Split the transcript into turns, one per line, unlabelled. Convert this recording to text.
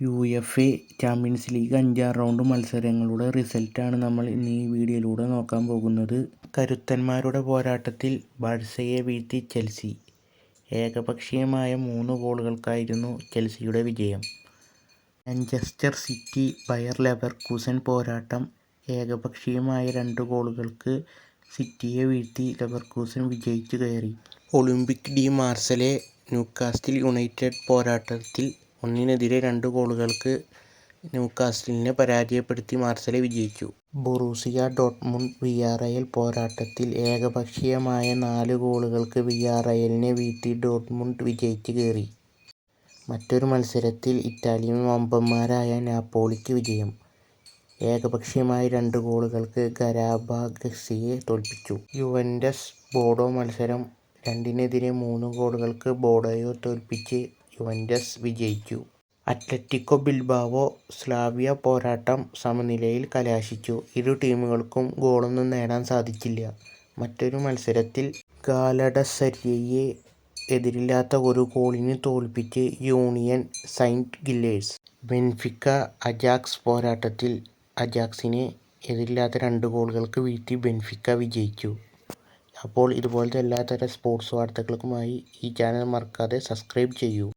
U F A champions league അഞ്ചാം round മത്സരങ്ങളുടെ റിസൾട്ടാണ് നമ്മൾ ഇന്ന് ഈ വീഡിയോയിലൂടെ നോക്കാൻ പോകുന്നത്. കരുത്തന്മാരുടെ പോരാട്ടത്തിൽ ബാഴ്സയെ വീഴ്ത്തി ചെൽസി. ഏകപക്ഷീയമായ മൂന്ന് ഗോളുകൾക്കായിരുന്നു ചെൽസിയുടെ വിജയം. മാഞ്ചസ്റ്റർ സിറ്റി ബയർ ലെവർകൂസൻ പോരാട്ടം ഏകപക്ഷീയമായ രണ്ട് ഗോളുകൾക്ക് സിറ്റിയെ വീഴ്ത്തി ലെവർകൂസൻ വിജയിച്ചു കയറി. Olympique de Marseille Newcastle United പോരാട്ടത്തിൽ ഒന്നിനെതിരെ രണ്ട് ഗോളുകൾക്ക് ന്യൂകാസ്റ്റിലിനെ പരാജയപ്പെടുത്തി മാർസലെ വിജയിച്ചു. ബൊറൂസിയ ഡോട്ട്മുണ്ട് വിയാറയൽ പോരാട്ടത്തിൽ ഏകപക്ഷീയമായ നാല് ഗോളുകൾക്ക് വിയാറയലിനെ വീഴ്ത്തി ഡോട്ട്മുണ്ട് വിജയിച്ച് കയറി. മറ്റൊരു മത്സരത്തിൽ ഇറ്റാലിയൻ വമ്പന്മാരായ നാപ്പോളിക്ക് വിജയം. ഏകപക്ഷീയമായ രണ്ട് ഗോളുകൾക്ക് ഗരാബാഗസിയെ തോൽപ്പിച്ചു. യുവൻഡസ് ബോഡോ മത്സരം രണ്ടിനെതിരെ മൂന്ന് ഗോളുകൾക്ക് ബോഡോയെ തോൽപ്പിച്ച് യുവന്റസ് വിജയിച്ചു. അത്ലറ്റിക്കോ ബിൽബാവോ സ്ലാവിയ പോരാട്ടം സമനിലയിൽ കലാശിച്ചു. ഇരു ടീമുകൾക്കും ഗോളൊന്നും നേടാൻ സാധിച്ചില്ല. മറ്റൊരു മത്സരത്തിൽ ഗാലഡസരിയെ എതിരില്ലാത്ത ഒരു ഗോളിന് തോൽപ്പിച്ച് Union Saint Gilloise. Benfica Ajax പോരാട്ടത്തിൽ അജാക്സിനെ എതിരില്ലാത്ത രണ്ട് ഗോളുകൾക്ക് വീഴ്ത്തി ബെൻഫിക്ക വിജയിച്ചു. അപ്പോൾ ഇതുപോലത്തെ എല്ലാത്തരം സ്പോർട്സ് വാർത്തകൾക്കുമായി ഈ ചാനൽ മറക്കാതെ സബ്സ്ക്രൈബ് ചെയ്യൂ.